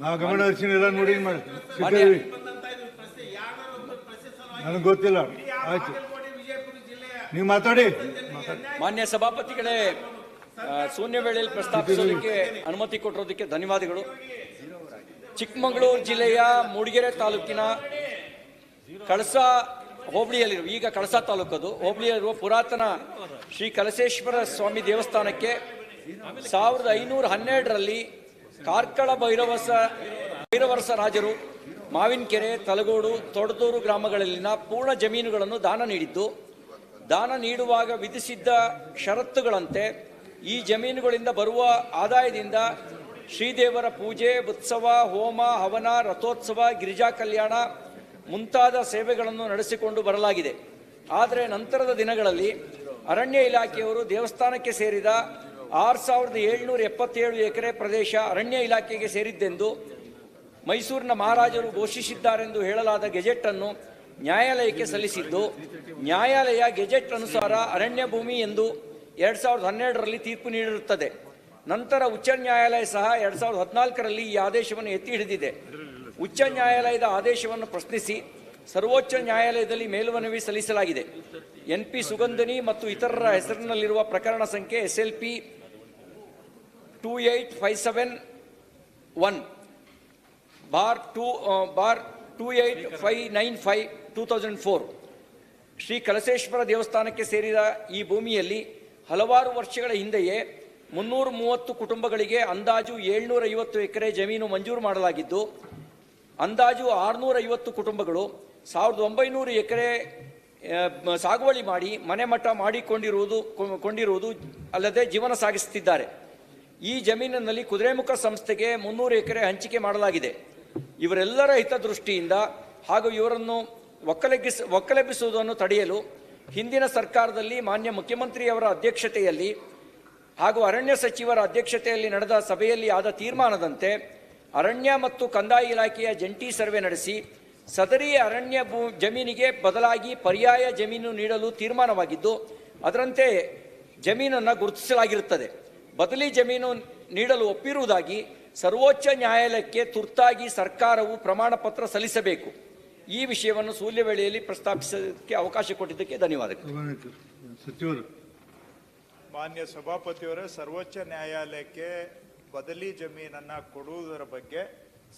ನಾ ಗಮನ ಹರಿಸಿನ ಎಲ್ಲ ನೋಡಿ ಮಾಡಿ ನನಗೆ ಗೊತ್ತಿಲ್ಲ. ಆಯ್ತು. ನೀವು ಮಾತಾಡಿ. ಮಾನ್ಯ ಸಭಾಪತಿಗಳೇ ಶೂನ್ಯ ವೇಳೆಯಲ್ಲಿ ಪ್ರಸ್ತಾಪಿಸೋದಕ್ಕೆ ಅನುಮತಿ ಕೊಟ್ಟಿರೋದಕ್ಕೆ ಧನ್ಯವಾದಗಳು. ಚಿಕ್ಕಮಗಳೂರು ಜಿಲ್ಲೆಯ ಮೂಡಿಗೆರೆ ತಾಲೂಕಿನ ಕಳಸ ಹೋಬಳಿಯಲ್ಲಿರುವ ಈಗ ಕಳಸ ತಾಲೂಕದು ಹೋಬಳಿಯಲ್ಲಿರುವ ಪುರಾತನ ಶ್ರೀ ಕಲಸೇಶ್ವರ ಸ್ವಾಮಿ ದೇವಸ್ಥಾನಕ್ಕೆ ಸಾವಿರದ ಐನೂರ ಹನ್ನೆರಡರಲ್ಲಿ ಕಾರ್ಕಳ ಭೈರವಸ, ಭೈರವರಸ ರಾಜರು ಮಾವಿನಕೆರೆ ತಲಗೋಡು, ತೊಡದೂರು ಗ್ರಾಮಗಳಲ್ಲಿನ ಪೂರ್ಣ ಜಮೀನುಗಳನ್ನು ದಾನ ನೀಡಿದ್ದು, ದಾನ ನೀಡುವಾಗ ವಿಧಿಸಿದ್ದ ಷರತ್ತುಗಳಂತೆ ಈ ಜಮೀನುಗಳಿಂದ ಬರುವ ಆದಾಯದಿಂದ ಶ್ರೀದೇವರ ಪೂಜೆ, ಉತ್ಸವ, ಹೋಮ, ಹವನ, ರಥೋತ್ಸವ, ಗಿರಿಜಾ ಕಲ್ಯಾಣ ಮುಂತಾದ ಸೇವೆಗಳನ್ನು ನಡೆಸಿಕೊಂಡು ಬರಲಾಗಿದೆ. ಆದರೆ ನಂತರದ ದಿನಗಳಲ್ಲಿ ಅರಣ್ಯ ಇಲಾಖೆಯವರು ದೇವಸ್ಥಾನಕ್ಕೆ ಸೇರಿದ ಆರು ಸಾವಿರದ ಏಳ್ನೂರ ಎಪ್ಪತ್ತೇಳು ಎಕರೆ ಪ್ರದೇಶ ಅರಣ್ಯ ಇಲಾಖೆಗೆ ಸೇರಿದ್ದೆಂದು ಮೈಸೂರಿನ ಮಹಾರಾಜರು ಘೋಷಿಸಿದ್ದಾರೆಂದು ಹೇಳಲಾದ ಗೆಜೆಟ್ ಅನ್ನು ನ್ಯಾಯಾಲಯಕ್ಕೆ ಸಲ್ಲಿಸಿದ್ದು, ನ್ಯಾಯಾಲಯ ಗೆಜೆಟ್ ಅನುಸಾರ ಅರಣ್ಯ ಭೂಮಿ ಎಂದು ಎರಡ್ ಸಾವಿರದ ಹನ್ನೆರಡರಲ್ಲಿ ತೀರ್ಪು ನೀಡಿರುತ್ತದೆ. ನಂತರ ಉಚ್ಚ ನ್ಯಾಯಾಲಯ ಸಹ ಎರಡ್ ಸಾವಿರದ ಹದಿನಾಲ್ಕರಲ್ಲಿ ಈ ಆದೇಶವನ್ನು ಎತ್ತಿ ಹಿಡಿದಿದೆ. ಉಚ್ಚ ನ್ಯಾಯಾಲಯದ ಆದೇಶವನ್ನು ಪ್ರಶ್ನಿಸಿ ಸರ್ವೋಚ್ಚ ನ್ಯಾಯಾಲಯದಲ್ಲಿ ಮೇಲ್ಮನವಿ ಸಲ್ಲಿಸಲಾಗಿದೆ. ಎನ್ ಪಿ ಸುಗಂಧನಿ ಮತ್ತು ಇತರರ ಹೆಸರಿನಲ್ಲಿರುವ ಪ್ರಕರಣ ಸಂಖ್ಯೆ S L P two eight five seven one bar two bar two eight five nine five two thousand four Shri Kalaseshwara ದೇವಸ್ಥಾನಕ್ಕೆ ಸೇರಿದ ಈ ಭೂಮಿಯಲ್ಲಿ ಹಲವಾರು ವರ್ಷಗಳ ಹಿಂದೆಯೇ ಮುನ್ನೂರ ಮೂವತ್ತು ಕುಟುಂಬಗಳಿಗೆ ಅಂದಾಜು ಏಳ್ನೂರ ಐವತ್ತು ಎಕರೆ ಜಮೀನು ಮಂಜೂರು ಮಾಡಲಾಗಿದ್ದು, ಅಂದಾಜು ಆರುನೂರ ಐವತ್ತು ಕುಟುಂಬಗಳು ಸಾವಿರದ ಒಂಬೈನೂರು ಎಕರೆ ಸಾಗುವಳಿ ಮಾಡಿ ಮನೆ ಮಠ ಮಾಡಿಕೊಂಡಿರುವುದು ಕೊಂಡಿರುವುದು ಅಲ್ಲದೆ ಜೀವನ ಸಾಗಿಸುತ್ತಿದ್ದಾರೆ. ಈ ಜಮೀನಿನಲ್ಲಿ ಕುದುರೆಮುಖ ಸಂಸ್ಥೆಗೆ ಮುನ್ನೂರು ಎಕರೆ ಹಂಚಿಕೆ ಮಾಡಲಾಗಿದೆ. ಇವರೆಲ್ಲರ ಹಿತದೃಷ್ಟಿಯಿಂದ ಹಾಗೂ ಇವರನ್ನು ಒಕ್ಕಲೆಬ್ಬಿಸ, ಒಕ್ಕಲೆಬ್ಬಿಸುವುದನ್ನು ತಡೆಯಲು ಹಿಂದಿನ ಸರ್ಕಾರದಲ್ಲಿ ಮಾನ್ಯ ಮುಖ್ಯಮಂತ್ರಿಯವರ ಅಧ್ಯಕ್ಷತೆಯಲ್ಲಿ ಹಾಗೂ ಅರಣ್ಯ ಸಚಿವರ ಅಧ್ಯಕ್ಷತೆಯಲ್ಲಿ ನಡೆದ ಸಭೆಯಲ್ಲಿ ಆದ ತೀರ್ಮಾನದಂತೆ ಅರಣ್ಯ ಮತ್ತು ಕಂದಾಯ ಇಲಾಖೆಯ ಜಂಟಿ ಸರ್ವೆ ನಡೆಸಿ ಸದರಿ ಅರಣ್ಯ ಭೂ, ಜಮೀನಿಗೆ ಬದಲಾಗಿ ಪರ್ಯಾಯ ಜಮೀನು ನೀಡಲು ತೀರ್ಮಾನವಾಗಿದ್ದು, ಅದರಂತೆ ಜಮೀನನ್ನು ಗುರುತಿಸಲಾಗಿರುತ್ತದೆ. ಬದಲಿ ಜಮೀನು ನೀಡಲು ಒಪ್ಪಿರುವುದಾಗಿ ಸರ್ವೋಚ್ಚ ನ್ಯಾಯಾಲಯಕ್ಕೆ ತುರ್ತಾಗಿ ಸರ್ಕಾರವು ಪ್ರಮಾಣ ಪತ್ರ ಸಲ್ಲಿಸಬೇಕು. ಈ ವಿಷಯವನ್ನು ಸೂಲ್ಯ ವೇಳೆಯಲ್ಲಿ ಪ್ರಸ್ತಾಪಿಸೋದಕ್ಕೆ ಅವಕಾಶ ಕೊಟ್ಟಿದ್ದಕ್ಕೆ ಧನ್ಯವಾದಗಳು. ಸಚಿವರು. ಮಾನ್ಯ ಸಭಾಪತಿಯವರೇ ಸರ್ವೋಚ್ಚ ನ್ಯಾಯಾಲಯಕ್ಕೆ ಬದಲಿ ಜಮೀನನ್ನ ಕೊಡುವುದರ ಬಗ್ಗೆ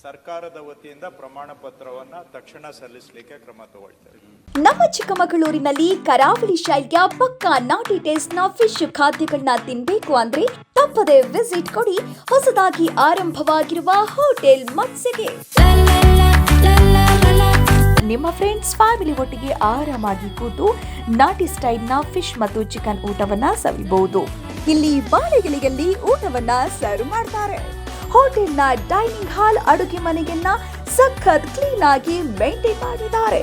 ಸರ್ಕಾರದ ವತಿಯಿಂದ ಪ್ರಮಾಣ ಪತ್ರವನ್ನ ತಕ್ಷಣ ಸಲ್ಲಿಸಲಿಕ್ಕೆ ಕ್ರಮ ತಗೊಳ್ತಾರೆ ನಮ್ಮ ಚಿಕ್ಕಮಗಳೂರಿನಲ್ಲಿ ಕರಾವಳಿ ಶೈಲಿಯ ಪಕ್ಕಾ ನಾಟಿ ಟೇಸ್ಟ್ನ ಫಿಶ್ ಖಾದ್ಯಗಳನ್ನ ತಿನ್ಬೇಕು ಅಂದ್ರೆ ತಪ್ಪದೆ ವಿಸಿಟ್ ಕೊಡಿ. ಹೊಸದಾಗಿ ಆರಂಭವಾಗಿರುವ ಹೋಟೆಲ್ ಮತ್ಸ್ಯಗೆ. ನಿಮ್ಮ ಫ್ರೆಂಡ್ಸ್ ಫ್ಯಾಮಿಲಿ ಒಟ್ಟಿಗೆ ಆರಾಮಾಗಿ ಕೂತು ನಾಟಿ ಸ್ಟೈಲ್ನ ಫಿಶ್ ಮತ್ತು ಚಿಕನ್ ಊಟವನ್ನ ಸವಿಬಹುದು. ಇಲ್ಲಿ ಬಾಳೆಗಳಿಗೆಲ್ಲಿ ಊಟವನ್ನ ಸರ್ವ್ ಮಾಡ್ತಾರೆ. ಹೋಟೆಲ್ನ ಡೈನಿಂಗ್ ಹಾಲ್ ಅಡುಗೆ ಮನೆಯನ್ನ ಸಖತ್ ಕ್ಲೀನ್ ಆಗಿ ಮೇಂಟೈನ್ ಮಾಡಿದ್ದಾರೆ.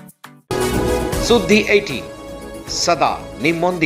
सुद्धि एटी सदा निम्न